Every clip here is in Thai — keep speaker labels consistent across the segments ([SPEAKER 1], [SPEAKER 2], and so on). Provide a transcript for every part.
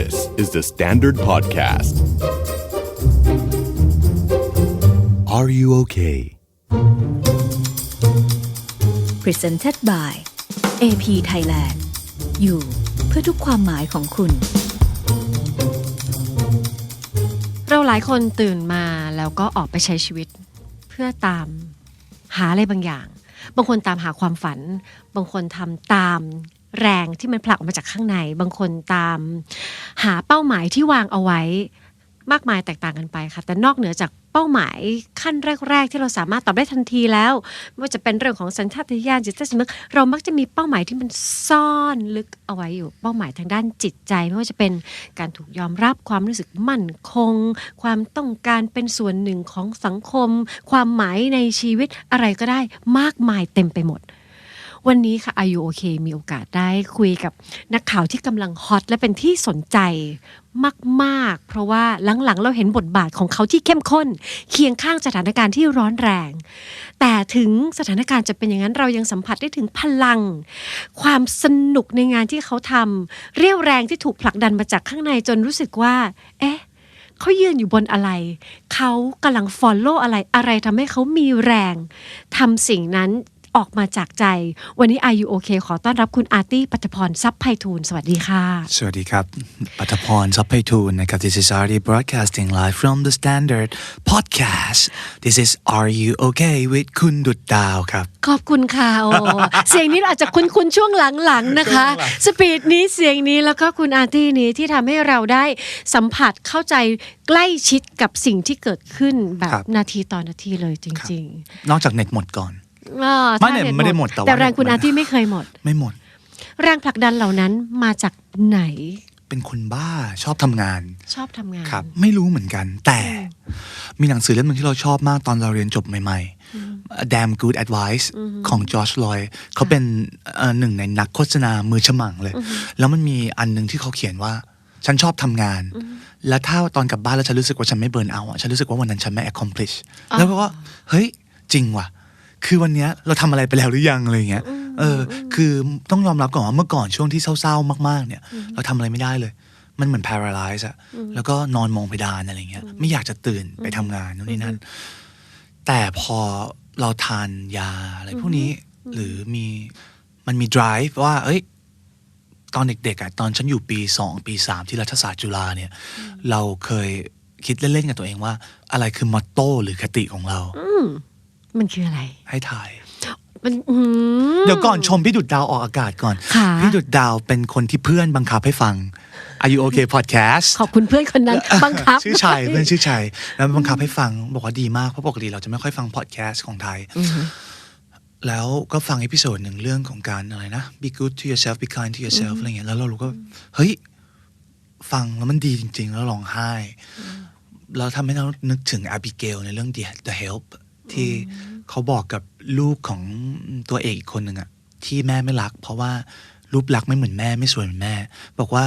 [SPEAKER 1] This is the Standard Podcast. Are you okay?
[SPEAKER 2] Presented by AP Thailand อยู่เพื่อทุกความหมายของคุณ
[SPEAKER 3] เราหลายคนตื่นมาแล้วก็ออกไปใช้ชีวิต เพื่อตามหาอะไรบางอย่าง บางคนตามหาความฝัน บางคนทำตาม แรงที่มันผลักออกมาจากข้างใน บางคนตาม หาเป้าหมายที่วางเอาไว้มากมายแตกต่างกันไปค่ะ แต่นอกเหนือจากเป้าหมายขั้นแรก ๆ ที่เราสามารถตอบได้ทันทีแล้วไม่ว่าจะเป็นเรื่องของสัญชาตญาณจิตใต้สำนึกเรามักจะมีเป้าหมายที่มันซ่อนลึกเอาไว้อยู่ เป้าหมายทางด้านจิตใจ ไม่ว่าจะเป็นการถูกยอมรับความรู้สึกมั่นคง ความต้องการเป็นส่วนหนึ่งของสังคม ความหมายในชีวิตอะไรก็ได้มากมายเต็มไปหมด วันนี้ค่ะอายุโอเคมีโอกาสได้คุยกับนักข่าวที่กำลังฮอตและเป็นที่สนใจมากๆ เพราะว่าหลังๆ เราเห็นบทบาทของเขาที่เข้มข้น เคียงข้างสถานการณ์ที่ร้อนแรง แต่ถึงสถานการณ์จะเป็นอย่างนั้นเรายังสัมผัสได้ถึงพลัง ความสนุกในงานที่เขาทำเรี่ยวแรงที่ถูกผลักดันมาจากข้างในจนรู้สึกว่า เอ๊ะเขายืนอยู่บนอะไร เขากำลังฟอลโล่อะไรอะไรทำให้เขามีแรงทำสิ่งนั้น ออกมาจากใจ วันนี้อายุโอเคขอต้อนรับคุณอาร์ตี้ปัทพรทรัพย์ไพฑูรย์สวัสดีค่ะ
[SPEAKER 4] สวัสดีครับปัทพรซับไพฑูรย์นะครับ This is Artie broadcasting live from the Standard Podcast This is Are You Okay with คุณดุดดาวครับ
[SPEAKER 3] ขอบคุณค่ะโอ้เสียงนี้เราอาจจะคุ้นๆช่วงหลังๆนะคะ
[SPEAKER 4] ช่วงหลัง
[SPEAKER 3] สปีดนี้เสียงนี้แล้วก็คุณอาร์ตี้นี้ที่ทำให้เราได้สัมผัสเข้าใจใกล้ชิดกับสิ่งที่เกิดขึ้นแบบนาทีต่อนาทีเลยจริง
[SPEAKER 4] นอกจากเน็ตหมดก่อน
[SPEAKER 3] ๆอ่า
[SPEAKER 4] ไม่
[SPEAKER 3] ถ้า
[SPEAKER 4] เนี่ย
[SPEAKER 3] เน็ต
[SPEAKER 4] ไม่ได้หมดแต่ว่า
[SPEAKER 3] แต่แรงคุณ
[SPEAKER 4] มัน
[SPEAKER 3] อาร์ตี้ไม่เคยหมด
[SPEAKER 4] ไม่หมด
[SPEAKER 3] แรงผลักดันเหล่านั้นมาจากไหน
[SPEAKER 4] เป็นคนบ้าชอบทำงาน
[SPEAKER 3] ชอบทำงาน
[SPEAKER 4] ครับ ไม่รู้เหมือนกัน แต่มีหนังสือเล่มหนึ่งที่เราชอบมากตอนเราเรียนจบใหม่ ๆ Damn Good Advice ของจอร์จลอยเขาเป็นเอ่อหนึ่งในนักโฆษณามือฉมังเลย แล้วมันมีอันหนึ่งที่เขาเขียนว่า ฉันชอบทำงาน และถ้าตอนกลับบ้านแล้วฉันรู้สึกว่าฉันไม่เบิร์นเอาท์อะฉันรู้สึกว่าวันนั้นฉันไม่ accomplish แล้วก็ว่าเฮ้ย จริงว่ะ คือวันเนี้ยเราทำอะไรไปแล้วหรือยังอะไรอย่างเงี้ยเออ คือต้องยอมรับก่อนว่าเมื่อก่อนช่วงที่เศร้าๆมากๆ เนี่ย เราทำอะไรไม่ได้เลย มันเหมือน paralyze อะแล้วก็นอนมองเพดานอะไรเงี้ย ไม่อยากจะตื่นไปทำงานนู่นนี่นั่นแต่พอเราทานยาอะไรพวกนี้ หรือมีมันมี drive ว่า เอ้ย ตอนเด็กๆอะตอนฉันอยู่ปีสองปีสามที่รัฐศาสตร์จุฬาเนี่ย เราเคยคิดเล่นๆกับตัวเองว่า อะไรคือมอตโต้หรือคติของเรา
[SPEAKER 3] มันคืออะไร
[SPEAKER 4] ให้ถ่าย
[SPEAKER 3] มันอืม
[SPEAKER 4] เดี๋ยวก่อนชมพี่ดุดดาวออกอากาศก่อน
[SPEAKER 3] ค่ะ
[SPEAKER 4] พี่ดุดดาวเป็นคนที่เพื่อนบังคับให้ฟังอายุโอเคพอดแคสต์
[SPEAKER 3] ขอบคุณเพื่อนคนนั้นบังคับ
[SPEAKER 4] ชื่อชัยเพื่อนชื่อชัยแล้วบังคับให้ฟังบอกว่าดีมาก เพราะปกติเราจะไม่ค่อยฟังพอดแคสต์ของไทย แล้วก็ฟังอีพิโซดหนึ่งเรื่องของการอะไรนะ be good to yourself be kind to yourself อะไรเงี้ยแล้วเรารู้ก็ เฮ้ย ฟังแล้วมันดีจริง ๆ แล้วร้องไห้ เราทำให้เรานึกถึงอาบิเกลในเรื่อง The, The Help ที่เขาบอกกับลูกของตัวเอกอีกคนหนึ่งอะที่แม่ไม่รัก เพราะว่ารูปลักษณ์ไม่เหมือนแม่ไม่สวยเหมือนแม่ บอกว่า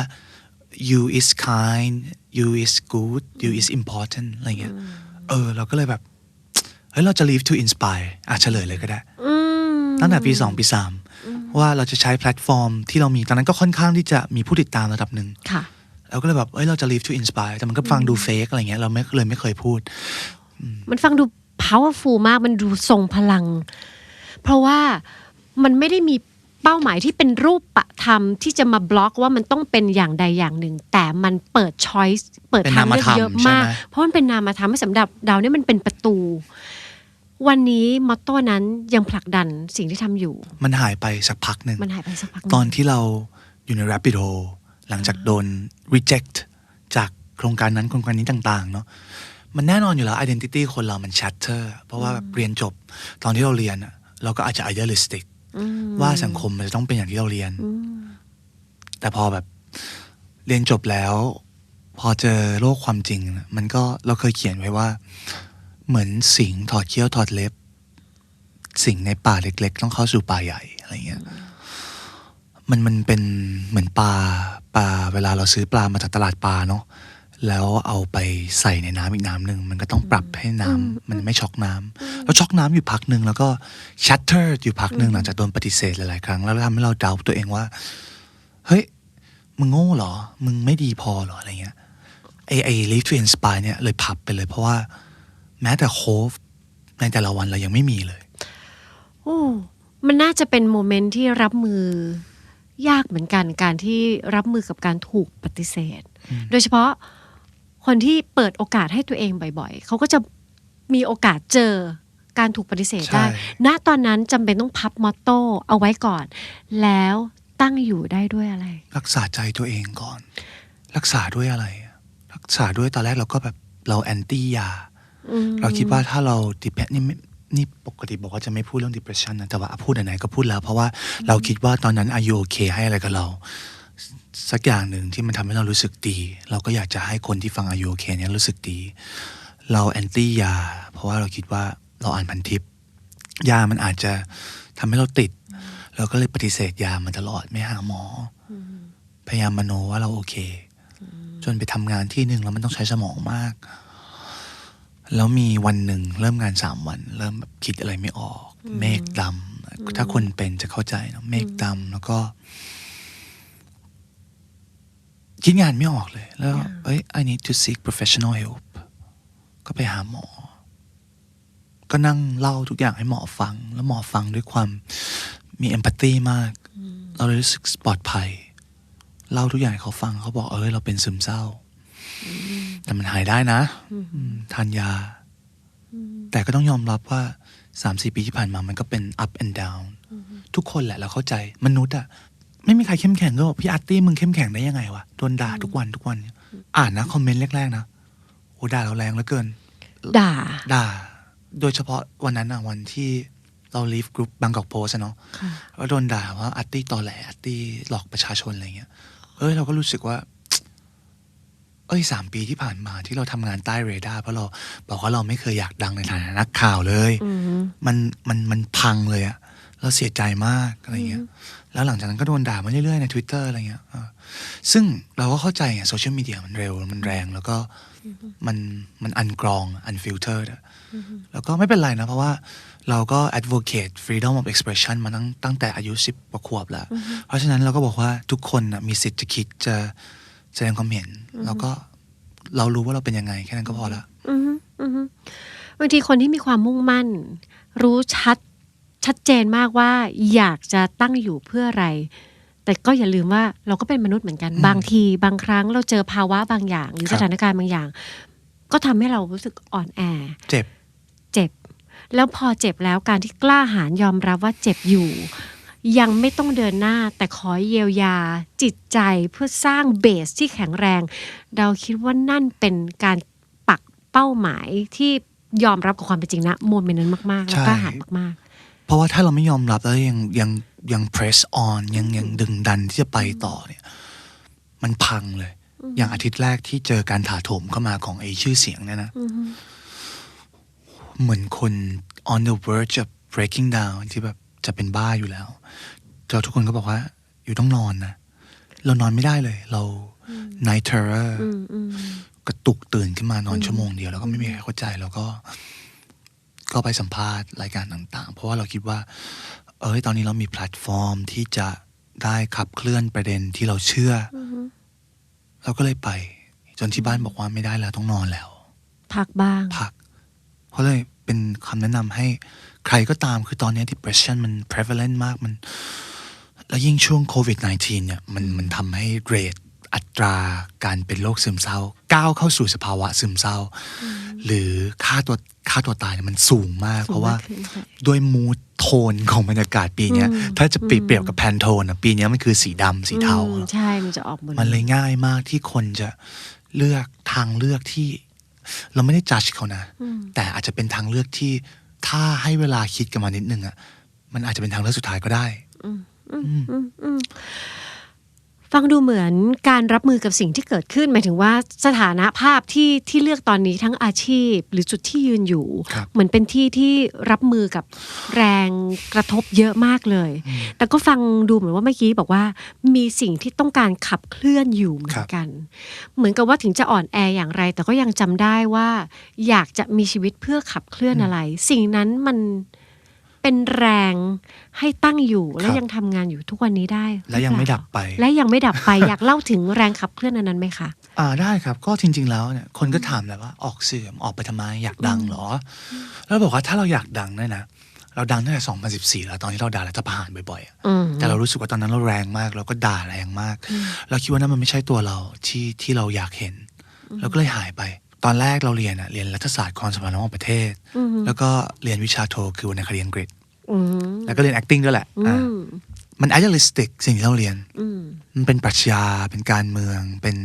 [SPEAKER 4] you is kind you is good you is important อะไรเงี้ยเออ เราก็เลยแบบ เฮ้ย เราจะ live to inspire อะเฉลยเลยก็ได้
[SPEAKER 3] อืม
[SPEAKER 4] ตั้งแต่ปีสองปีสามว่าเราจะใช้แพลตฟอร์มที่เรามี ตอนนั้นก็ค่อนข้างที่จะมีผู้ติดตามระดับหนึ่ง
[SPEAKER 3] ค่ะ
[SPEAKER 4] เราก็เลยแบบ เอ้ย เราจะ live to inspire แต่มันก็ฟังดูเฟกอะไรเงี้ย เราไม่เลยไม่เคยพูด
[SPEAKER 3] มันฟังดู powerful มากมันดูทรงพลัง เพราะว่ามันไม่ได้มีเป้าหมายที่เป็นรูปปะธรรมที่จะมาบล็อกว่ามันต้องเป็นอย่างใดอย่างหนึ่ง แต่มันเปิด choice เปิดทางเลือกเยอะมาก
[SPEAKER 4] เป็นนามธรรมใช่ไหม
[SPEAKER 3] เพราะมันเป็นนามธรรมให้สำหรับดาวเนี่ยมันเป็นประตู วันนี้มอตโต้นั้นยังผลักดันสิ่งที่ทำอยู่
[SPEAKER 4] มันหายไปสักพักหนึ่ง
[SPEAKER 3] มันหายไปสักพักหง
[SPEAKER 4] ตอนที่เราอยู่ใน Rapid Hole หลังจากโดน reject จากโครงการนั้นโครงการนี้ต่าง ๆ เนาะ มันแน่นอนอยู่แล้ว identity คนเรามัน shatter เพราะว่าแบบเรียนจบตอนที่เราเรียนอะเราก็อาจจะ idealistic ว่าสังคมมันจะต้องเป็นอย่างที่เราเรียน แต่พอแบบเรียนจบแล้ว พอเจอโลกความจริงน่ะมันก็เราเคยเขียนไว้ว่า เหมือนสิงถอดเขี้ยวถอดเล็บ สิงในป่าเล็ก ๆ ต้องเข้าสู่ป่าใหญ่อะไรเงี้ยมันมันเป็นเหมือนปลาปลาเวลาเราซื้อปลามาจากตลาดปลาเนาะ แล้วเอาไปใส่ในน้ำอีกน้ำหนึ่งมันก็ต้องปรับให้น้ำมันไม่ช็อกน้ำแล้วช็อกน้ำอยู่พักหนึ่งแล้วก็ชัตเตอร์อยู่พักหนึ่งหลังจากโดนปฏิเสธหลายๆครั้งแล้วทำให้เราเดาตัวเองว่า เฮ้ย มึงโง่เหรอ มึงไม่ดีพอเหรออะไรเงี้ยไอไอ live to inspire เนี่ยเลยพับไปเลยเพราะว่าแม้แต่โคฟในแต่ละวันเรายังไม่มีเลย
[SPEAKER 3] โอ้มันน่าจะเป็นโมเมนต์ที่รับมือยากเหมือนกันการที่รับมือกับการถูกปฏิเสธ โดยเฉพาะ คนที่เปิดโอกาสให้ตัวเองบ่อยๆ เขาก็จะมีโอกาสเจอการถูกปฏิเสธได้
[SPEAKER 4] ใช่
[SPEAKER 3] ณตอนนั้นจำเป็นต้องพับมอตโต้เอาไว้ก่อน แล้วตั้งอยู่ได้ด้วยอะไร
[SPEAKER 4] รักษาใจตัวเองก่อน รักษาด้วยอะไร รักษาด้วยตอนแรกเราก็แบบเราแอนตี้ยา
[SPEAKER 3] อืม
[SPEAKER 4] เราคิดว่าถ้าเราดิเพนี่ไม่นี่ปกติบอกว่าจะไม่พูดเรื่อง depression นะแต่ว่าพูดไหนๆก็พูดแล้ว เพราะว่าเราคิดว่าตอนนั้นอายุโอเคให้อะไรกับเรา สักอย่างหนึ่งที่มันทำให้เรารู้สึกดี เราก็อยากจะให้คนที่ฟังอายุโอเคเนี่ยรู้สึกดี เราแอนตี้ยา เพราะว่าเราคิดว่าเราอ่านพันทิปยามันอาจจะทำให้เราติด เราก็เลยปฏิเสธยามันตลอดไม่หาหมออพยายามมโนว่าเราโอเค จนไปทำงานที่หนึ่งแล้วมันต้องใช้สมองมาก แล้วมีวันหนึ่งเริ่มงานสามวัน เริ่มแบบคิดอะไรไม่ออก เมฆดำถ้าคนเป็นจะเข้าใจเนอะเมฆดำแล้วก็ คิดงานไม่ออกเลย แล้วเอ้ย I need to seek professional help ก็ไปหาหมอ ก็นั่งเล่าทุกอย่างให้หมอฟัง แล้วหมอฟังด้วยความมีเอมพัตตีมาก เราเลยรู้สึกปลอดภัย เล่าทุกอย่างให้เขาฟังเขาบอกเออเราเป็นซึมเศร้า แต่มันหายได้นะอืมทานยา แต่ก็ต้องยอมรับว่าสามสี่ปีที่ผ่านมามันก็เป็น up and down ทุกคนแหละเราเข้าใจมนุษย์อะ ไม่มีใครเข้มแข็งก็บอกพี่อาร์ตี้มึงเข้มแข็งได้ยังไงวะโดนด่าทุกวันทุกวันเนี่ยอ่านนะคอมเมนต์แรกๆนะโอ้ด่าเราแรงเหลือเกิน
[SPEAKER 3] ด่า
[SPEAKER 4] ด่า โดยเฉพาะวันนั้นอะวันที่เรา leave group บางกอกโพสเนาะ
[SPEAKER 3] ค่ะ
[SPEAKER 4] ว่าโดนด่าว่าอาร์ตี้ตอแหลอาร์ตี้หลอกประชาชนอะไรเงี้ย เอ้ยเราก็รู้สึกว่า เอ้ยสามปีที่ผ่านมาที่เราทำงานใต้เรดาร์เพราะเราบอกว่าเราไม่เคยอยากดังในฐานะนักข่าวเลย
[SPEAKER 3] อืม
[SPEAKER 4] มันมันมันพังเลยอะ เราเสียใจมากอะไรเงี้ย แล้วหลังจากนั้นก็โดนด่ามาเรื่อยๆใน Twitter อะไรเงี้ยเออซึ่งเราก็เข้าใจไงโซเชียลมีเดียมันเร็วมันแรงแล้วก็มันมันอันกรองอันฟิลเตอร์แล้วก็ไม่เป็นไรนะ เพราะว่าเราก็ advocate freedom of expression มาตั้งตั้งแต่อายุสิบกว่าขวบแล้ว เพราะฉะนั้นเราก็บอกว่าทุกคนนะมีสิทธิ์จะคิดจะแสดงความเห็น แล้วก็เรารู้ว่าเราเป็นยังไง แค่นั้นก็พอละ
[SPEAKER 3] อือฮึอือฮึบางทีคนที่มีความมุ่งมั่น รู้ชัด ชัดเจนมากว่าอยากจะตั้งอยู่เพื่ออะไร แต่ก็อย่าลืมว่าเราก็เป็นมนุษย์เหมือนกัน บางทีบางครั้งเราเจอภาวะบางอย่าง หรือ
[SPEAKER 4] ครั
[SPEAKER 3] ส
[SPEAKER 4] บ
[SPEAKER 3] ถานการณ์บางอย่าง ก็ทำให้เรารู้สึกอ่อนแอ
[SPEAKER 4] เจ็บ
[SPEAKER 3] เจ็บ แล้วพอเจ็บแล้วการที่กล้าหาญยอมรับว่าเจ็บอยู่ ยังไม่ต้องเดินหน้า แต่ขอเยียวยาจิตใจเพื่อสร้างเบสที่แข็งแรง เราคิดว่านั่นเป็นการปักเป้าหมายที่ยอมรับกับความเป็นจริงนะโมเมนต์นั้นมากๆ แล้ว
[SPEAKER 4] ใช่
[SPEAKER 3] กล้าหาญมาก
[SPEAKER 4] เพราะว่าถ้าเราไม่ยอมรับแล้วยังยังยัง press on ยังยังดึงดันที่จะไปต่อเนี่ย มันพังเลย อย่างอาทิตย์แรกที่เจอการถาโถมเข้ามาของไอชื่อเสียงเนี่ยนะ เหมือนคน on the verge of breaking down ที่แบบจะเป็นบ้าอยู่แล้วเราทุกคนก็บอกว่า อยู่ต้องนอนนะ เรานอนไม่ได้เลย เรา night terror
[SPEAKER 3] ๆอืมอืม
[SPEAKER 4] กระตุกตื่นขึ้นมานอนชั่วโมงเดียว แล้วก็ไม่มีใครเข้าใจแล้วก็ ก็ไปสัมภาษณ์รายการต่างๆ เพราะว่าเราคิดว่า เอ้ยตอนนี้เรามีแพลตฟอร์มที่จะได้ขับเคลื่อนประเด็นที่เราเชื่ออเราก็เลยไป จนที่บ้านบอกว่าไม่ได้แล้วต้องนอนแล้ว
[SPEAKER 3] พักบ้าง
[SPEAKER 4] พัก เพราะเลยเป็นคำแนะนำให้ใครก็ตามคือตอนนี้ depression มัน prevalent มากมัน แล้วยิ่งช่วงโควิด -19 เนี่ย มันมันทำให้เรท อัตราการเป็นโรคซึมเศร้า ก้าวเข้าสู่สภาวะซึมเศร้า หรือค่าตัวค่าตัวตายเนี่ยมันสูงมาก เพราะว่า
[SPEAKER 3] ขึ้นใช่
[SPEAKER 4] ด้วยมูดโทนของบรรยากาศปีเนี้ยถ้าจะเปรียบเปรียบกับแพนโทนอะปีเนี้ยมันคือสีดำสีเทา
[SPEAKER 3] อืมใช่มันจะออกหมด
[SPEAKER 4] มันเลยง่ายมากที่คนจะเลือกทางเลือกที่ เราไม่ได้จัดเขานะ แต่อาจจะเป็นทางเลือกที่ถ้าให้เวลาคิดกันมานิดนึงอะมันอาจจะเป็นทางเลือกสุดท้ายก็ได้
[SPEAKER 3] ฟังดูเหมือนการรับมือกับสิ่งที่เกิดขึ้น หมายถึงว่าสถานะภาพที่ที่เลือกตอนนี้ทั้งอาชีพ หรือจุดที่ยืนอยู่
[SPEAKER 4] ครับ
[SPEAKER 3] เหมือนเป็นที่ที่รับมือกับแรงกระทบเยอะมากเลย แต่ก็ฟังดูเหมือนว่าเมื่อกี้บอกว่ามีสิ่งที่ต้องการขับเคลื่อนอยู่เหมือนกัน เหมือนกับว่าถึงจะอ่อนแออย่างไร แต่ก็ยังจำได้ว่า อยากจะมีชีวิตเพื่อขับเคลื่อนอะไร สิ่งนั้นมัน เป็นแรงให้ตั้งอยู่และ
[SPEAKER 4] ครับ
[SPEAKER 3] ยังทำงานอยู่ทุกวันนี้ได้
[SPEAKER 4] และยังไม่ดับไป
[SPEAKER 3] และยังไม่ดับไป อยากเล่าถึงแรงขับเคลื่อนอันนั้นไหมคะ
[SPEAKER 4] อ่าได้ครับก็จริง ๆ แล้วเนี่ยคนก็ถามแหละว่าออกสื่อออกไปทำไมอยากดังเหรอ แล้วบอกว่าถ้าเราอยากดังเนี่ยนะเราดังตั้งแต่2014 แล้วตอนที่เราด่ารัฐประหารบ่อยๆอะ
[SPEAKER 3] อืม
[SPEAKER 4] แต่เรารู้สึกว่าตอนนั้นเราแรงมาก เราก็ด่าแรงมาก เราคิดว่านั่นมันไม่ใช่ตัวเราที่ที่เราอยากเห็น เราก็เลยหายไป ตอนแรกเราเรียนอะเรียนรัฐศาสตร์ความสัมพันธ์ระหว่างประเทศ
[SPEAKER 3] อืม
[SPEAKER 4] แล้วก็เรียนวิชาโทคือวรรณคดีอังกฤษ
[SPEAKER 3] อืม
[SPEAKER 4] แล้วก็เรียน acting ด้วยแหละ
[SPEAKER 3] อื
[SPEAKER 4] อ่า
[SPEAKER 3] ม
[SPEAKER 4] มัน idealistic สิ่งที่เราเรียน
[SPEAKER 3] อืม
[SPEAKER 4] มันเป็นปรัชญาเป็นการเมือง เป็น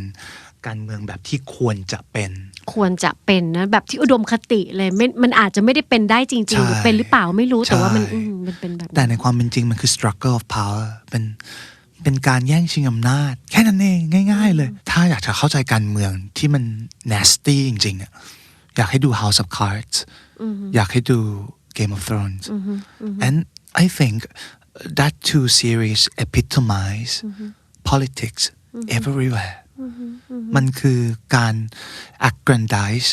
[SPEAKER 4] การเมืองแบบที่ควรจะเป็น
[SPEAKER 3] ควรจะเป็นนะแบบที่อุดมคติเลยไม่มันอาจจะไม่ได้เป็นได้จริง
[SPEAKER 4] ใช่
[SPEAKER 3] ๆหรือเป็นหรือเปล่าไม่รู้แต่ว่ามัน
[SPEAKER 4] ใช่
[SPEAKER 3] อืมมันเป็นแบบ
[SPEAKER 4] แต่ในความเป็นจริงมันคือ struggle of power เป็น เป็นการแย่งชิงอำนาจ แค่นั้นเองง่าย ๆ เลย ถ้าอยากจะเข้าใจการเมืองที่มัน nasty จริงๆอะอยากให้ดู House of Cards อยากให้ดู Game of Thrones and I think that two series epitomize politics everywhere มันคือการ aggrandize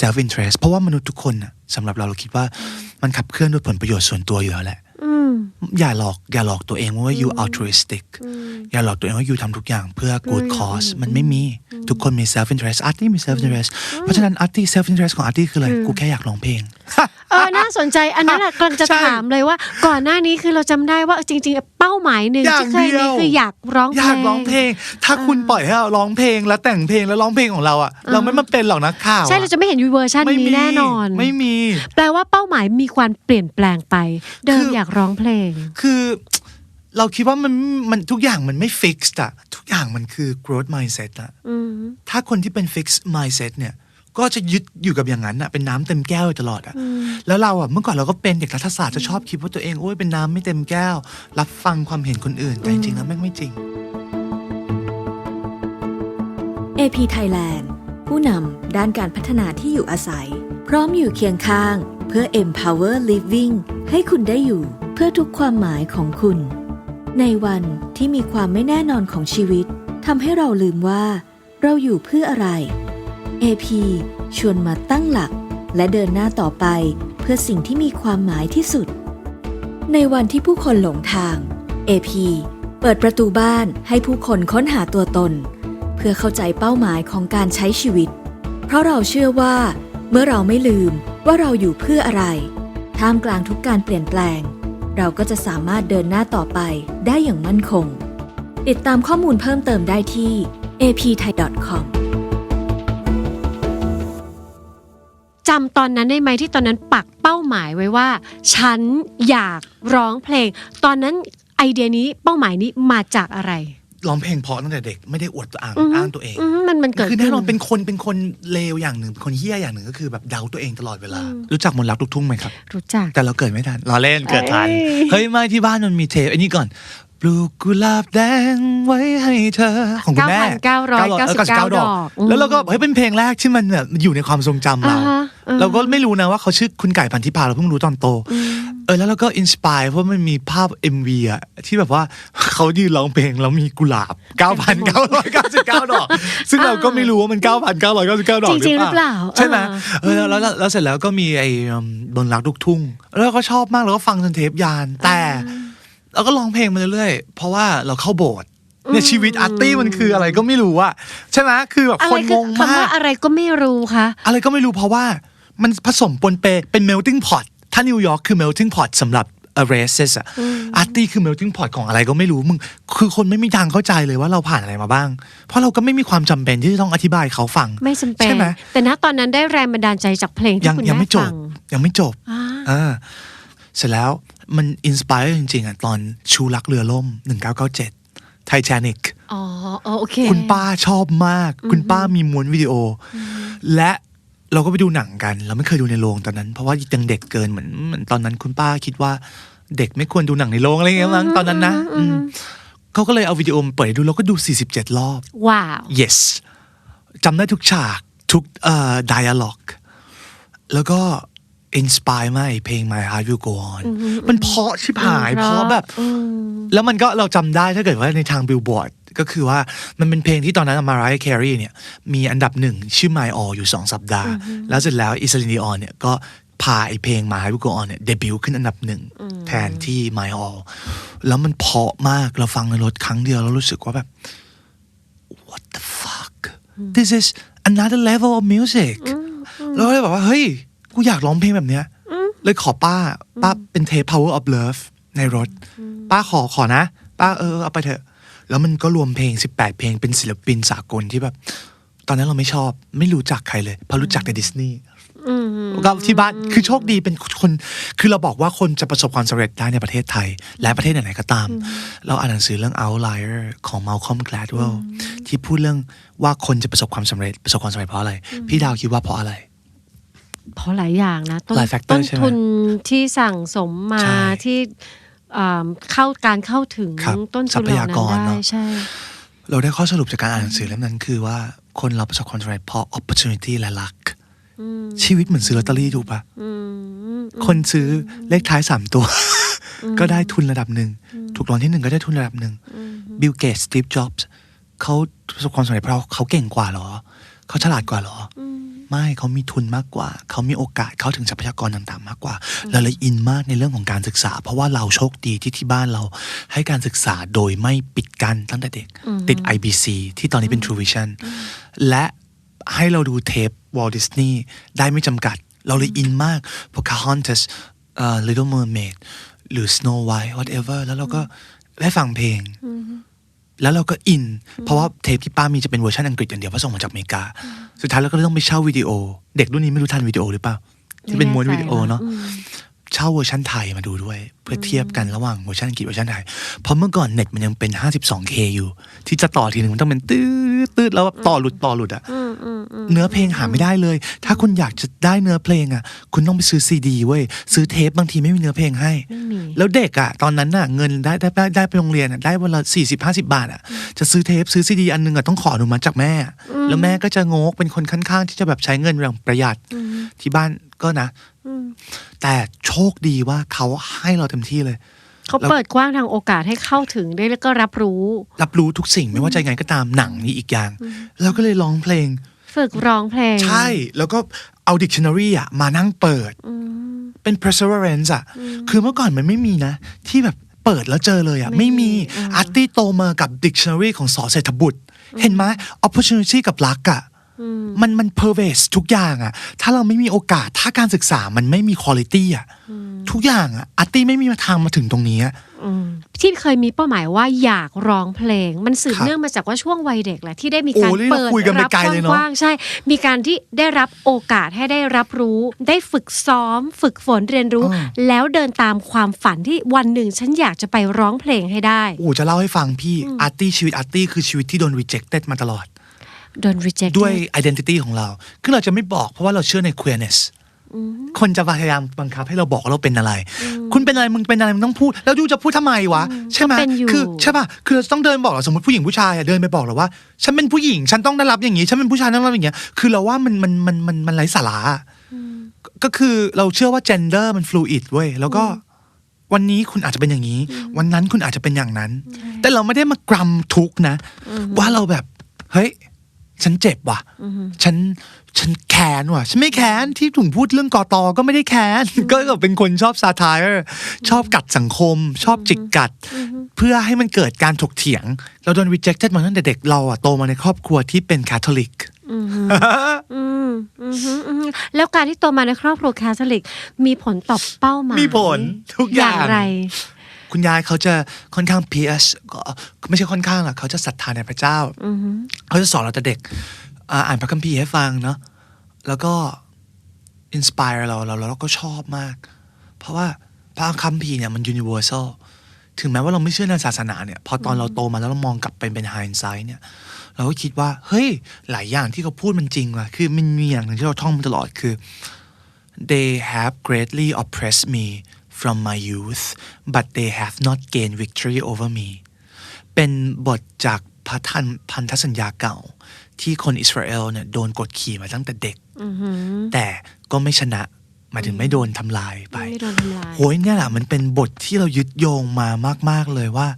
[SPEAKER 4] self interest เพราะว่ามนุษย์ทุกคนน่ะสำหรับเราเราคิดว่ามันขับเคลื่อนด้วยผลประโยชน์ส่วนตัวอยู่แล้วแหละ
[SPEAKER 3] อืม
[SPEAKER 4] อย่าหลอกอย่าหลอกตัวเองว่า you altruistic อย่าหลอกตัวเองว่า you ทำทุกอย่างเพื่อ good cause มันไม่มีทุกคนมี self interest อาร์ตี้มี self interest เพราะฉะนั้นอาร์ตี้ self interest ของอาร์ตี้คืออะไร กูแค่อยากร้องเพลง
[SPEAKER 3] เออน่าสนใจอันนั้นน่ะกำลังจะ
[SPEAKER 4] ใช่
[SPEAKER 3] ถามเลยว่า ก่อนหน้านี้คือเราจำได้ว่าจริง ๆ เป้าหมายหนึ่ง
[SPEAKER 4] อย่าง
[SPEAKER 3] ที่เคย
[SPEAKER 4] เดี
[SPEAKER 3] มี
[SPEAKER 4] ยว
[SPEAKER 3] คืออยากร้องเพลง
[SPEAKER 4] อยากร้องเพลง ถ้าคุณปล่อยให้เราร้องเพลงแล้วแต่งเพลงแล้วร้องเพลงของเราอะเราไม่มาเป็นหรอกนะข่าวอ
[SPEAKER 3] ใช่เราจะไม่เห็นยูเวอร์ชัน
[SPEAKER 4] ไม่
[SPEAKER 3] นี้
[SPEAKER 4] มี
[SPEAKER 3] แน่นอน
[SPEAKER 4] ไม่มี
[SPEAKER 3] แปลว่าเป้าหมายมีความเปลี่ยนแปลงไป เดิม
[SPEAKER 4] คือ
[SPEAKER 3] อ
[SPEAKER 4] อ
[SPEAKER 3] ยากร้องเพลง
[SPEAKER 4] คือเราคิดว่ามันมันทุกอย่างมันไม่ฟิกซ์อะทุกอย่างมันคือ growth mindset อะ
[SPEAKER 3] อืม
[SPEAKER 4] ถ้าคนที่เป็น fix mindset เนี่ย ก็จะยึดอยู่กับอย่างนั้นอะเป็นน้ำเต็มแก้วอยู่ตลอดอะแล้วเราอะเมื่อก่อนเราก็เป็นเด็กรัฐศาสตร์จะชอบคิดว่าตัวเองโอ้ยเป็นน้ำไม่เต็มแก้ว รับฟังความเห็นคนอื่น แต่จริงๆแล้วแม่งไม่จริง
[SPEAKER 2] AP Thailand ผู้นำด้านการพัฒนาที่อยู่อาศัย พร้อมอยู่เคียงข้าง เพื่อ empower living ให้คุณได้อยู่เพื่อทุกความหมายของคุณ ในวันที่มีความไม่แน่นอนของชีวิตทำให้เราลืมว่า เราอยู่เพื่ออะไร AP ชวนมาตั้งหลัก และเดินหน้าต่อไปเพื่อสิ่งที่มีความหมายที่สุด ในวันที่ผู้คนหลงทาง AP เปิดประตูบ้านให้ผู้คนค้นหาตัวตน เพื่อเข้าใจเป้าหมายของการใช้ชีวิต เพราะเราเชื่อว่า เมื่อเราไม่ลืมว่าเราอยู่เพื่ออะไร ท่ามกลางทุกการเปลี่ยนแปลง เราก็จะสามารถเดินหน้าต่อไปได้อย่างมั่นคง ติดตามข้อมูลเพิ่มเติมได้ที่ apthai.com
[SPEAKER 3] จำตอนนั้นได้ไหมที่ตอนนั้นปักเป้าหมายไว้ว่า ฉันอยากร้องเพลง ตอนนั้นไอเดียนี้เป้าหมายนี้มาจากอะไร
[SPEAKER 4] ร้องเพลงเพราะตั้งแต่เด็กไม่ได้อวดตัวอ้าง
[SPEAKER 3] อือฮึ
[SPEAKER 4] อ้างตัวเอง
[SPEAKER 3] อืมมันมันเกิด
[SPEAKER 4] คือแน่นอน
[SPEAKER 3] ขึ้
[SPEAKER 4] เป็นคนเป็นคนเลวอย่างหนึ่งเป็นคนเฮี้ยอย่างหนึ่งก็คือแบบเดาตัวเองตลอดเวลา รู้จักมนต์รักลูกทุ่งไหมครับ
[SPEAKER 3] รู้จัก
[SPEAKER 4] แต่เราเกิดไม่ทันเราเล่นเกิดทัน
[SPEAKER 3] เอ้ย
[SPEAKER 4] เฮ้ย ไม่ที่บ้านมันมีเทปไอ้นี่ก่อน ปลูกกุหลาบแดงไว้ให้เธอ ของคุณแม่
[SPEAKER 3] 9,999
[SPEAKER 4] ดอก
[SPEAKER 3] ดอกอืม
[SPEAKER 4] แล้วเราก็เฮ้ยเป็นเพลงแรกที่มันแบบอยู่ในความทรงจำเรา
[SPEAKER 3] อ่าฮะอ่าฮะ
[SPEAKER 4] เราก็ไม่รู้นะว่าเขาชื่อคุณไก่พันธิพาเราเพิ่งรู้ตอนโต เออแล้วเราก็อินสปายเพราะมันมีภาพ MV อะที่แบบว่าเขายืนร้องเพลงแล้วมีกุหลาบ 9,999 ดอก ซึ่งเราก็ไม่รู้ว่ามัน 9,999 ดอก
[SPEAKER 3] จริงๆหรือเปล่า
[SPEAKER 4] ใช่ไหม
[SPEAKER 3] เออ
[SPEAKER 4] เออแล้วแล้วแล้วเสร็จแล้วก็มีไอ้อืมบนรักลูกทุ่ง แล้วเราก็ชอบมากเราก็ฟังจนเทปยาน แต่เราก็ร้องเพลงมาเรื่อยๆ เพราะว่าเราเข้าโบสถ์เนี่ยชีวิตอาร์ตี้มันคืออะไรก็ไม่รู้อะใช่ไหมคือแบบ
[SPEAKER 3] อะ
[SPEAKER 4] ค
[SPEAKER 3] ไร
[SPEAKER 4] น
[SPEAKER 3] คื
[SPEAKER 4] ง
[SPEAKER 3] องคำ
[SPEAKER 4] มา
[SPEAKER 3] ว่ากอะไรก็ไม่รู้คะ
[SPEAKER 4] อะไรก็ไม่รู้เพราะว่ามันผสมปนเปเป็น melting pot ถ้านิวยอร์กคือ melting pot สำหรับ a r a c e s อะอาร์ตี้คือ melting pot ของอะไรก็ไม่รู้มึง คือคนไม่มีทางเข้าใจเลยว่าเราผ่านอะไรมาบ้าง เพราะเราก็ไม่มีความจำเป็นที่จะต้องอธิบายเขาฟัง
[SPEAKER 3] ไม่จำเป็น
[SPEAKER 4] ใช่ไหม
[SPEAKER 3] แต่ณตอนนั้นได้แรงบันดาลใจจากเพลงที่
[SPEAKER 4] ยัง
[SPEAKER 3] คุณ
[SPEAKER 4] ยัง
[SPEAKER 3] แม่
[SPEAKER 4] ไม่จ
[SPEAKER 3] ฟั
[SPEAKER 4] บ
[SPEAKER 3] ง
[SPEAKER 4] ยังไม่จบ
[SPEAKER 3] อ่า
[SPEAKER 4] อ่าเสร็จแล้วมันอินสปายจริงๆอะตอนชูรักเรือล่ม 1997 ไททานิก
[SPEAKER 3] อ๋อเออโอเค
[SPEAKER 4] คุณป้าชอบมาก คุณป้ามีม้วนวิดีโออและ เราก็ไปดูหนังกัน เราไม่เคยดูในโรงตอนนั้น เพราะว่ายังเด็กเกินเหมือนเหมือนตอนนั้นคุณป้าคิดว่าเด็กไม่ควรดูหนังในโรงอะไรอย่างเงี้ยมั้งตอนนั้นนะอืมเขาก็เลยเอาวิดีโอมาเปิดให้ดูเราก็ดู 47 รอบ
[SPEAKER 3] ว้าว
[SPEAKER 4] yes จำได้ทุกฉากทุกเอ่อ dialogue แล้วก็ inspire มากไอ้เพลง My Heart Will Go On มันเพราะชิบหาย เพราะแบบ
[SPEAKER 3] อืม
[SPEAKER 4] แล้วมันก็เราจำได้ถ้าเกิดว่าในทางบิลบอร์ด ก็คือว่ามันเป็นเพลงที่ตอนนั้นมารายแครีเนี่ยมีอันดับหนึ่งชื่อ My All อยู่ 2 สัปดาห์ แล้วเสร็จแล้วอิสลินีออนเนี่ยก็พาไอเพลงมาให้พวกออนเนี่ยเดบิวต์ขึ้นอันดับหนึ่งแทนที่ My All แล้วมันเพราะมากเราฟังในรถครั้งเดียวแล้วรู้สึกว่าแบบ what the fuck this is another level of music แล้วก็เลยบอกว่า เฮ้ย กูอยากร้องเพลงแบบเนี้ยเลยขอป้า ป้าเป็นเทป power of love ในรถ ป้าขอขอนะ ป้าเออเอาไปเถอะ แล้วมันก็รวมเพลง 18 เพลงเป็นศิลปินสากลที่แบบ ตอนนั้นเราไม่ชอบไม่รู้จักใครเลยเพราะรู้จักแต่ดิสนีย์ก็ที่บ้านคือโชคดีเป็นคนคือเราบอกว่าคนจะประสบความสำเร็จได้ในประเทศไทย และประเทศไหนๆก็ตาม เราอ่านหนังสือเรื่อง outlier ของ Malcolm Gladwell ที่พูดเรื่องว่าคนจะประสบความสำเร็จประสบความสำเร็จเพราะอะไร พี่ดาวคิดว่าเพราะอะไร
[SPEAKER 3] เพราะหลายอย่างนะต้น
[SPEAKER 4] หลาย factor
[SPEAKER 3] ต้น
[SPEAKER 4] ใช่ไหม
[SPEAKER 3] ทุนที่สั่งสมมา
[SPEAKER 4] ใช่
[SPEAKER 3] ที่อ่า เข้าการเข้าถึง
[SPEAKER 4] ครับ
[SPEAKER 3] ต้น
[SPEAKER 4] ทรั
[SPEAKER 3] ทุน
[SPEAKER 4] พ
[SPEAKER 3] เหล่ายา
[SPEAKER 4] กร
[SPEAKER 3] นั้นได้
[SPEAKER 4] เนอะ
[SPEAKER 3] ใช่
[SPEAKER 4] เราได้ข้อสรุปจากการอ่านหนังสือเล่มนั้นคือว่าคนเราประสบความสำเร็จเพราะ opportunity และ luck ชีวิตเหมือนซื้อลอตเตอรี่ถูกปะคนซื้อเลขท้ายสามตัว ก็ได้ทุนระดับหนึ่ง ถูกรางวัลที่หนึ่งก็ได้ทุนระดับหนึ่งบิลเกตสตีฟจ็อบส์เขาประสบความสำเร็จเพราะเขาเก่งกว่าเหรอ เขาฉลาดกว่าเหรออ ไม่เขามีทุนมากกว่า เขามีโอกาสเข้าถึงทรัพยากรต่างๆ มากกว่าเราเลยอินมากในเรื่องของการศึกษา เพราะว่าเราโชคดีที่ที่บ้านเรา ให้การศึกษาโดยไม่ปิดกั้นตั้งแต่เด็ก ติด IBC ที่ตอนนี้เป็น True Vision และให้เราดูเทป Walt Disney ได้ไม่จำกัด เราเลยอินมาก Pocahontas เอ่อ Little Mermaid หรือ Snow White whatever แล้วเราก็ได้ฟังเพลง แล้วเราก็อิน เพราะว่าเทปที่ป้ามีจะเป็นเวอร์ชันอังกฤษอย่างเดียวเพราะส่งมาจากอเมริกา สุดท้ายเราก็เลยต้องไปเช่าวิดีโอ เด็กรุ่นนี้ไม่รู้ทันวิดีโอหรือเปล่าที่เป็นม้วนวิดีโอเนาะ เช่าเวอร์ชันไทยมาดูด้วย เพื่อเทียบกันระหว่างเวอร์ชันอังกฤษเวอร์ชันไทย เพราะเมื่อก่อนเน็ตมันยังเป็น 52K อยู่ ที่จะต่อทีหนึ่งมันต้องเป็นตืดตืดแล้วแบบต่อหลุดต่อหลุดอะเนื้อเพลงหาไม่ได้เลย ถ้าคุณอยากจะได้เนื้อเพลงอะคุณต้องไปซื้อซีดีเว้ยซื้อเทปบางทีไม่มีเนื้อเพลงให้
[SPEAKER 3] ไม่มี
[SPEAKER 4] แล้วเด็กอะตอนนั้นน่ะเงินได้ได้ได้ได้ไปโรงเรียนอะได้วันละสี่สิบห้าสิบาทอะจะซื้อเทปซื้อซีดีอันนึงอะต้องขออนุมัติจากแม่ แล้วแม่ก็จะงกเป็นคนค่อนข้างที่จะแบบใช้เงินอย่างประหยัดที่บ้านก็นะ แต่โชคดีว่าเขาให้เราเต็มที่เลย
[SPEAKER 3] เขา
[SPEAKER 4] แล้ว
[SPEAKER 3] เปิดกว้างทางโอกาสให้เข้าถึงได้แล้วก็รับรู้
[SPEAKER 4] รับรู้ทุกสิ่งไม่ว่าจะยังไงก็ตามหนังนี่อีกอย่างแล้วก็เลยร้องเพลง
[SPEAKER 3] ฝึกร้องเพลง
[SPEAKER 4] ใช่แล้วก็เอา dictionary อะมานั่งเปิดเป็น perseverance อะคือเมื่อก่อนมันไม่มีนะ ที่แบบเปิดแล้วเจอเลยอะ
[SPEAKER 3] ไม่
[SPEAKER 4] ไม่
[SPEAKER 3] มี
[SPEAKER 4] มี
[SPEAKER 3] อ่า
[SPEAKER 4] อาร์ตี้โตมากับ dictionary ของสอเศรษฐบุตร เห็นไหม opportunity กับลักอะ มันมัน pervade ทุกอย่างอะถ้าเราไม่มีโอกาสถ้าการศึกษามันไม่มี quality อะทุกอย่างอะอาร์ตี้ไม่มีทางมาถึงตรงนี้อะ
[SPEAKER 3] อืมที่เคยมีเป้าหมายว่าอยากร้องเพลง มันสืบ
[SPEAKER 4] ครับ
[SPEAKER 3] เนื่องมาจากว่าช่วงวัยเด็กแหละที่ได้มีการ
[SPEAKER 4] โอ้นี่เรา
[SPEAKER 3] เปิด
[SPEAKER 4] คุยกันไป
[SPEAKER 3] รั
[SPEAKER 4] ไกลเลยเนอะ
[SPEAKER 3] กว้างๆใช่ มีการที่ได้รับโอกาสให้ได้รับรู้ ได้ฝึกซ้อม ฝึกฝนเรียนรู้ แล้วเดินตามความฝันที่วันหนึ่งฉันอยากจะไปร้องเพลงให้ได้
[SPEAKER 4] โอ้จะเล่าให้ฟังพี่อาร์ตี้ชีวิตอาร์ตี้คือชีวิตที่โดน rejected มาตลอด
[SPEAKER 3] โดน reject
[SPEAKER 4] ด้วย identity ของเรา คือเราจะไม่บอกเพราะว่าเราเชื่อใน queerness คนจะพยายามบังคับให้เราบอกว่าเราเป็นอะไร คุณเป็นอะไร มึงเป็นอะไร มึงต้องพูด แล้วดูจะพูดทำไมวะ ใช่ไหม
[SPEAKER 3] ก็เป็นอยู่
[SPEAKER 4] คือใช่ป่ะ คือเราต้องเดินบอกเราสมมติผู้หญิงผู้ชายอะเดินไปบอกเราว่า ฉันเป็นผู้หญิง ฉันต้องได้รับอย่างนี้ ฉันเป็นผู้ชายต้องได้รับอย่างเงี้ย คือเราว่ามันมันมันมันมันไร้สาระอะก็คือเราเชื่อว่า gender มัน fluid เว้ย แล้วก็วันนี้คุณอาจจะเป็นอย่างนี้ วันนั้นคุณอาจจะเป็นอย่างนั้น แต่เราไม่ได้มากรำทุกข์นะ ว่าเราแบบ เฮ้ย ฉันเจ็บว่ะ ฉัน ฉันแค้นว่ะ ฉันไม่แค้นที่ถุงพูดเรื่องกอตอก็ไม่ได้แค้น ก็แบบเป็นคนชอบซาทายชอบกัดสังคม ชอบจิกกัด เพื่อให้มันเกิดการถกเถียง เราโดน rejected มาตั้งแต่เด็กเราอะโตมาในครอบครัวที่เป็นคาทอลิก
[SPEAKER 3] อืมอืมอืมอืมแล้วการที่โตมาในครอบครัวคาทอลิก มีผลต่อเป้าหมาย
[SPEAKER 4] มีผลทุกอย่าง
[SPEAKER 3] ไร
[SPEAKER 4] คุณยายเขาจะค่อนข้าง PS ก็ไม่ใช่ค่อนข้างหรอกเขาจะศรัทธาในพระเจ้าเขาจะสอนเราแต่เด็กอ่าอ่านพระคัมภีร์ให้ฟังเนาะแล้วก็อินสปายเราเราเราก็ชอบมาก เพราะว่าพระคัมภีร์เนี่ยมัน universal ถึงแม้ว่าเราไม่เชื่อในศาสนาเนี่ยพอตอนเราโตมาแล้วเรามองกลับไปเป็น hindsight เนี่ยเราก็คิดว่าเฮ้ยหลายอย่างที่เขาพูดมันจริงว่ะคือมันมีอย่างหนึ่งที่เราท่องมาตลอดคือ they have greatly oppressed me from my youth but they have not gained victory over me เป็นบทจากพระทันพันธสัญญาเก่า ที่คนอิสราเอลเนี่ยโดนกดขี่มาตั้งแต่เด็ก แต่ก็ไม่ชนะหมายถึงไม่โดนทำลายไป
[SPEAKER 3] ไม่โดนทำลาย
[SPEAKER 4] โหยเนี่ยแหละมันเป็นบทที่เรายึดโยงมามาก ๆเลยว่า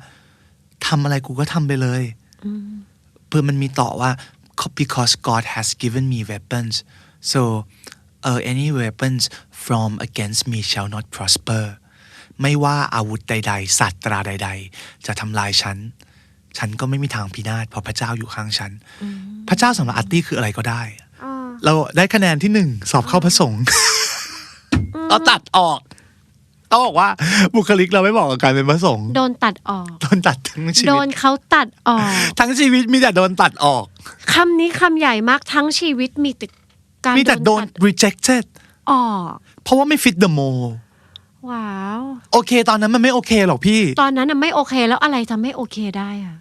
[SPEAKER 4] ทำอะไรกูก็ทำไปเลยเพื่อมันมีต่อว่า because God has given me weapons so เออ any weapons from against me shall not prosper ไม่ว่าอาวุธใดๆสัตว์ตราใด ๆ จะทำลายฉัน ฉันก็ไม่มีทางพินาศเพราะพระเจ้าอยู่ข้างฉัน พระเจ้าสำหรับอาร์ตี้คืออะไรก็ได้ เราได้คะแนนที่หนึ่งสอบเข้าพระสงฆ์เราตัดออกต้องบอกว่าบุคลิกเราไม่เหมาะกับการเป็นพระสงฆ์
[SPEAKER 3] โดนตัดออก
[SPEAKER 4] โดนตัดทั้งชี
[SPEAKER 3] โด
[SPEAKER 4] วิ
[SPEAKER 3] น
[SPEAKER 4] ต
[SPEAKER 3] เขาตัดออก
[SPEAKER 4] ทั้งชีวิตมีแต่โดนตัดออก
[SPEAKER 3] คำนี้คำใหญ่มากทั้งชีวิตมีแต่การ
[SPEAKER 4] มีแต่โดน
[SPEAKER 3] ตั
[SPEAKER 4] rejected
[SPEAKER 3] ออก
[SPEAKER 4] เพราะว่าไม่ fit the mold
[SPEAKER 3] ว้าว
[SPEAKER 4] โอเค ตอนนั้นมันไม่โอเคหรอกพี่
[SPEAKER 3] ตอนนั้นน่ะไม่โอเคแล้วอะไรทำให้โอเคได้อะ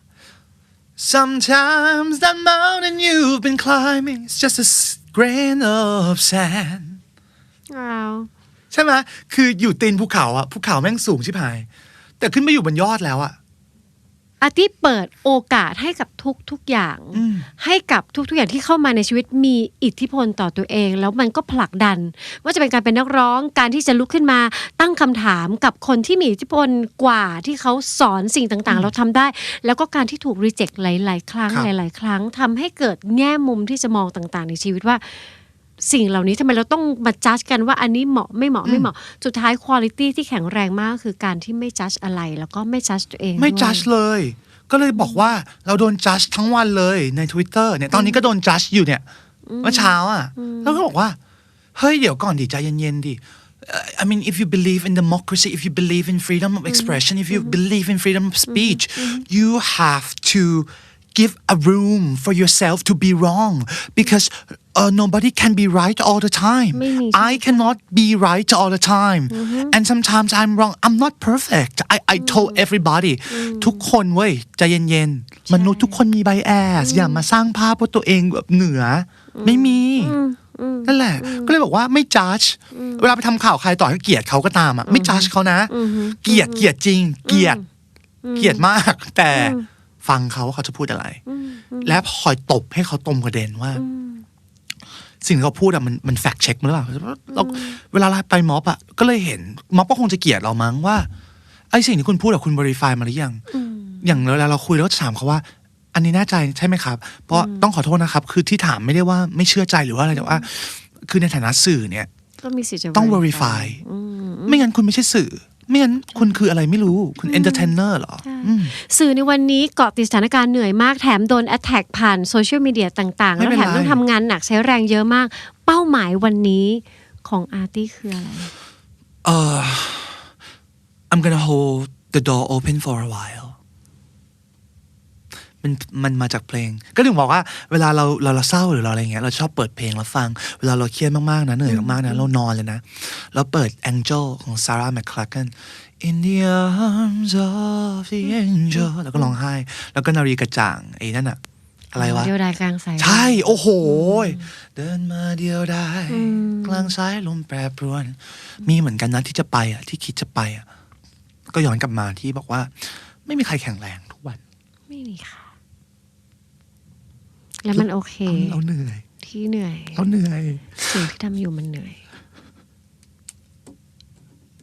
[SPEAKER 4] Sometimes that mountain you've been climbing is just a s- grain of sand
[SPEAKER 3] ว้าว
[SPEAKER 4] ใช่ไหมคืออยู่ตีนภูเขาอะภูเขาแม่งสูงชิบหาย แต่ขึ้นไปอยู่บนยอดแล้วอะ
[SPEAKER 3] อาร์ตี้เปิดโอกาสให้กับทุกทุกอย่าง
[SPEAKER 4] อืม
[SPEAKER 3] ให้กับทุกทุกอย่างที่เข้ามาในชีวิตมีอิทธิพลต่อตัวเอง แล้วมันก็ผลักดัน ว่าจะเป็นการเป็นนักร้องการที่จะลุกขึ้นมาตั้งคำถามกับคนที่มีอิทธิพลกว่าที่เขาสอนสิ่งต่างๆ เราทำได้ แล้วก็การที่ถูกรีเจ็คหลาย ๆ ครั้ง
[SPEAKER 4] ครับ
[SPEAKER 3] หลาย ๆ ครั้งทำให้เกิดแง่มุมที่จะมองต่างๆ ในชีวิตว่า สิ่งเหล่านี้ทำไมเราต้องมาจัดกันว่าอันนี้เหมาะไม่เหมาะไม่เหมาะ สุดท้ายคุณภาพที่แข็งแรงมากคือการที่ไม่จัดอะไร แล้วก็ไม่จัดตัวเอง
[SPEAKER 4] ไม่
[SPEAKER 3] ด้วย
[SPEAKER 4] จัดเลย ก็เลยบอกว่าเราโดนจัดทั้งวันเลยใน Twitter เนี่ยตอนนี้ก็โดนจัดอยู่เนี่ยเมื่อเช้าอะแล้วก็บอกว่าเฮ้ยเดี๋ยวก่อนดิใจเย็นๆดิ Uh, I mean if you believe in democracy if you believe in freedom of expression if you believe in freedom of speech you have to give a room for yourself to be wrong because uh, nobody can be right all the time
[SPEAKER 3] ไม่มี
[SPEAKER 4] I cannot be right all the time and sometimes I'm wrong I'm not perfect I I told everybody ทุกคนเว้ยใจเย็นๆ มนุษย์ทุกคนมีไบแอสอย่ามาสร้างภาพว่าตัวเองแบบเหนืออไม่มีนั่นแหละ ก็เลยบอกว่าไม่จัดเวลาไปทำข่าวใครต่อให้เกลียดเขาก็ตามอะไม่จัดเขานะ เกลียดเกลียดจริง เกลียด เกลียดมาก แต่ฟังเขาว่าเขาจะพูดอะไร และคอยตบให้เขาตรงประเด็นว่า สิ่งที่เขาพูดอะมันมันแฟกเช็คมาหรือเปล่าเราเวลาเราไปม็อบอะก็เลยเห็นม็อบก็คงจะเกลียดเรามั้งว่าไอ้สิ่งที่คุณพูดอะคุณบริไฟมาหรือยัง อย่างเวลาเราคุยแล้วก็จะถามเขาว่า อันนี้แน่ใจใช่ไหมครับ เพราะต้องขอโทษนะครับ คือที่ถามไม่ได้ว่าไม่เชื่อใจหรือว่าอะไรแต่ว่า คือในฐานะสื่อเนี่ย
[SPEAKER 3] ก็มีสิทธิ์จะ
[SPEAKER 4] ต้อง
[SPEAKER 3] verify
[SPEAKER 4] verify ไม่งั้นคุณไม่ใช่สื่อ ไม่งั้นคุณคืออะไรไม่รู้ คุณ entertainer เหรออืม
[SPEAKER 3] สื่อในวันนี้เกาะติดสถานการณ์เหนื่อยมากแถมโดนแอ t แทกผ่านโซเชียลมีเดียต่างๆ
[SPEAKER 4] ไม่
[SPEAKER 3] แล้ว
[SPEAKER 4] เป็น
[SPEAKER 3] แถม
[SPEAKER 4] ไร
[SPEAKER 3] ต้องทำงานหนักใช้แรงเยอะมาก เป้าหมายวันนี้ของอาร์ตี้คืออะไร
[SPEAKER 4] Uh, I'm gonna hold the door open for a while มันมันมาจากเพลง ก็ถึงบอกว่าเวลาเราเราเราเศร้าหรือเราอะไรเงี้ยเราชอบเปิดเพลงแล้วฟัง เวลาเราเครียดมากๆนะเหนื่อยมากๆนะเรานอนเลยนะแล้วเปิด Angel ของ Sarah McLachlan In the arms of the angel แล้วก็ร้องไห้ แล้วก็นารีกระจ่างไอ้นั่นอะอะไรวะ
[SPEAKER 3] เดียวดายกลางสาย
[SPEAKER 4] ใช่ โอ้โห เดินมาเดียวได้กลางสายลมแปรปรวน มีเหมือนกันนะที่จะไปอะที่คิดจะไปอะก็ย้อนกลับมาที่บอกว่า ไม่มีใครแข็งแรงทุกวัน
[SPEAKER 3] ไม่มีค่ะ แล้วมันโอเค
[SPEAKER 4] เราเหนื่อย
[SPEAKER 3] ที่เหนื่อย
[SPEAKER 4] เราเหนื่อย
[SPEAKER 3] สิ่งที่ทำอยู่มันเหนื่อย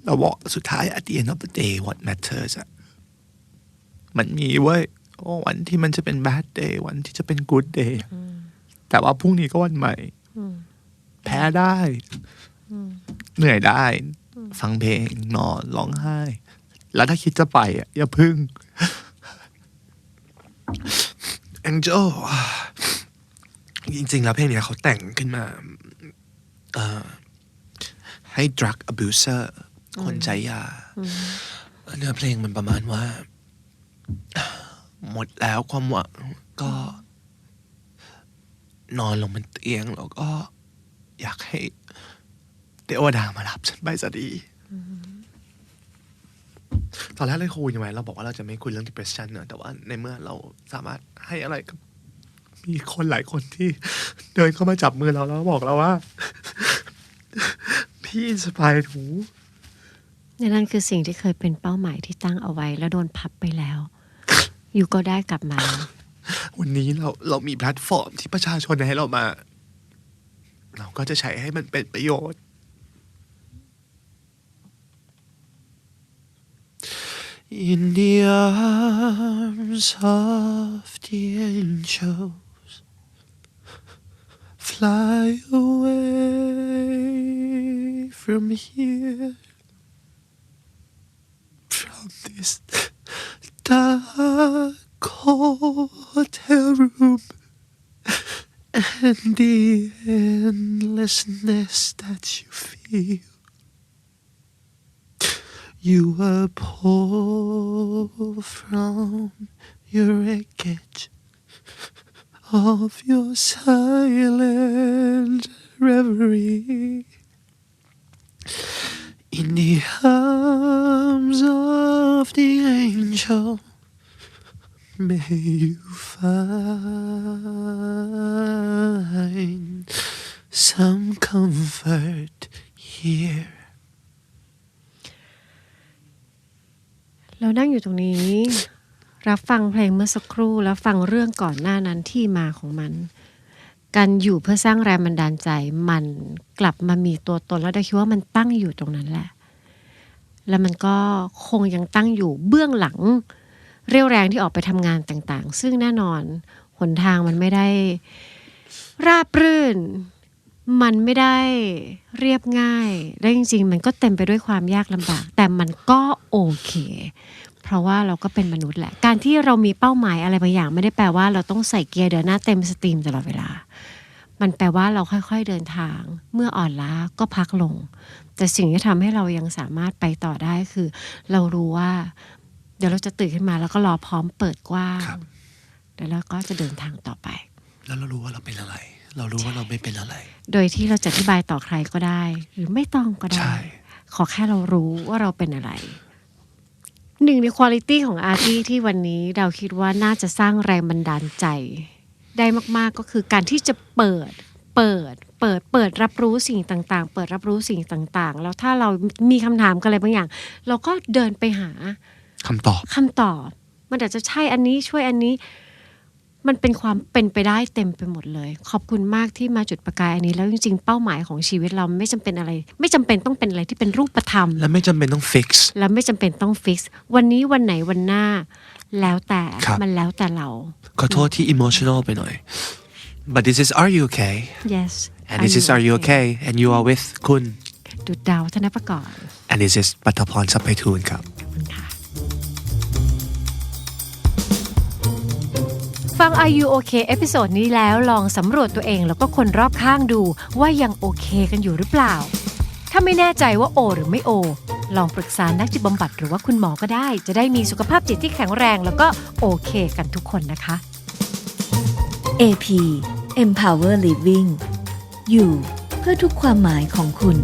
[SPEAKER 4] เราบอกสุดท้าย at the end of the day what matters อะมันมีเว้ยโอ้วันที่มันจะเป็น bad day วันที่จะเป็น good day แต่ว่าพรุ่งนี้ก็วันใหม่ แพ้ได้ เหนื่อยได้ ฟังเพลง นอน ร้องไห้ แล้วถ้าคิดจะไปอะ อย่าพึ่ง Angel จริง ๆ แล้วเพลงเนี้ยเขาแต่งขึ้นมาเอ่อให้ drug abuser คนใจยา เนื้อเพลงมันประมาณว่า หมดแล้วความหวังก็ นอนลงบนเตียงแล้วก็ อยากให้เทวดามารับฉันไปสักทีตอนแรกเลยคุยยังไงเราบอกว่าเราจะไม่คุยเรื่อง depression เนอะแต่ว่าในเมื่อเราสามารถให้อะไรกับ มีคนหลายคนที่เดินเข้ามาจับมือเราแล้วบอกเราว่า พี่สบายหู
[SPEAKER 3] ในนั่นคือสิ่งที่เคยเป็นเป้าหมายที่ตั้งเอาไว้ แล้วโดนพับไปแล้ว อยู่ก็ได้กลับมา
[SPEAKER 4] วันนี้เราเรามีแพลตฟอร์มที่ประชาชนให้เรามา เราก็จะใช้ให้มันเป็นประโยชน์ In the arms of the angels fly away from here, from this dark hotel room, and the endlessness that you feel. You were pulled from your wreckage of your silent reverie in the arms of the angel. May you find some comfort here.
[SPEAKER 3] เรานั่งอยู่ตรงนี้ รับฟังเพลงเมื่อสักครู่แล้วฟังเรื่องก่อนหน้านั้นที่มาของมัน การอยู่เพื่อสร้างแรงบันดาลใจมันกลับมามีตัวตนแล้วได้คิดว่ามันตั้งอยู่ตรงนั้นแหละ แล้วมันก็คงยังตั้งอยู่เบื้องหลัง เรี่ยวแรงที่ออกไปทำงานต่างๆ ซึ่งแน่นอนหนทางมันไม่ได้ ราบรื่น มันไม่ได้เรียบง่าย และจริง ๆ มันก็เต็มไปด้วยความยากลำบาก แต่มันก็โอเค เพราะว่าเราก็เป็นมนุษย์แหละ การที่เรามีเป้าหมายอะไรบางอย่าง ไม่ได้แปลว่าเราต้องใส่เกียร์เดินหน้าเต็มสตรีมตลอดเวลา มันแปลว่าเราค่อยๆเดินทาง เมื่ออ่อนล้าก็พักลง แต่สิ่งที่ทำให้เรายังสามารถไปต่อได้คือ เรารู้ว่า เดี๋ยวเราจะตื่นขึ้นมาแล้วก็รอพร้อมเปิดกว้าง
[SPEAKER 4] ครับ
[SPEAKER 3] แล้วเราก็จะเดินทางต่อไป
[SPEAKER 4] แล้วเรารู้ว่าเราเป็นอะไร เรารู้ว่าเราไม่เป็นอะไร
[SPEAKER 3] โดยที่เราจะอธิบายต่อใครก็ได้ หรือไม่ต้องก็
[SPEAKER 4] ใช่
[SPEAKER 3] ได้ ขอแค่เรารู้ว่าเราเป็นอะไร หนึ่งในคุณลิตี้ของอาร์ตี้ที่วันนี้เราคิดว่าน่าจะสร้างแรงบันดาลใจ ได้มาก ๆ ก็คือการที่จะเปิด เปิด เปิด เปิดรับรู้สิ่งต่าง ๆ เปิดรับรู้สิ่งต่าง ๆ แล้วถ้าเรามีคำถามกันอะไรบางอย่าง เราก็เดินไปหา
[SPEAKER 4] คำตอบ
[SPEAKER 3] คำตอบ มันอาจจะใช่อันนี้ช่วยอันนี้ มันเป็นความเป็นไปได้เต็มไปหมดเลย ขอบคุณมากที่มาจุดประกายอันนี้ แล้วจริงๆ เป้าหมายของชีวิตเราไม่จำเป็นอะไร ไม่จำเป็นต้องเป็นอะไรที่เป็นรูปธรรม
[SPEAKER 4] และไม่จำเป็นต้องฟิกซ์
[SPEAKER 3] แล้วไม่จำเป็นต้องฟิกซ์วันนี้วันไหนวันหน้า แล้วแต่
[SPEAKER 4] ครับ
[SPEAKER 3] มันแล้วแต่เรา
[SPEAKER 4] ขอโทษที่ emotional ไปหน่อย but this is are you okay
[SPEAKER 3] yes
[SPEAKER 4] and this is are you okay and you are with คุณ
[SPEAKER 3] ดุดดาวธนประกอบ
[SPEAKER 4] and this is ปัทพรสัพไพฑูรย์ครับ
[SPEAKER 3] ขอบคุณค่ะ ฟัง Are You OK เอพิโซดนี้แล้วลองสำรวจตัวเองแล้วก็คนรอบข้างดูว่ายังโอเคกันอยู่หรือเปล่า ถ้าไม่แน่ใจว่าโอ หรือไม่โอ ลองปรึกษานักจิตบำบัดหรือว่าคุณหมอก็ได้ จะได้มีสุขภาพจิตที่แข็งแรงแล้วก็โอเคกันทุกคนนะคะ
[SPEAKER 2] AP Empower Living อยู่เพื่อทุกความหมายของคุณ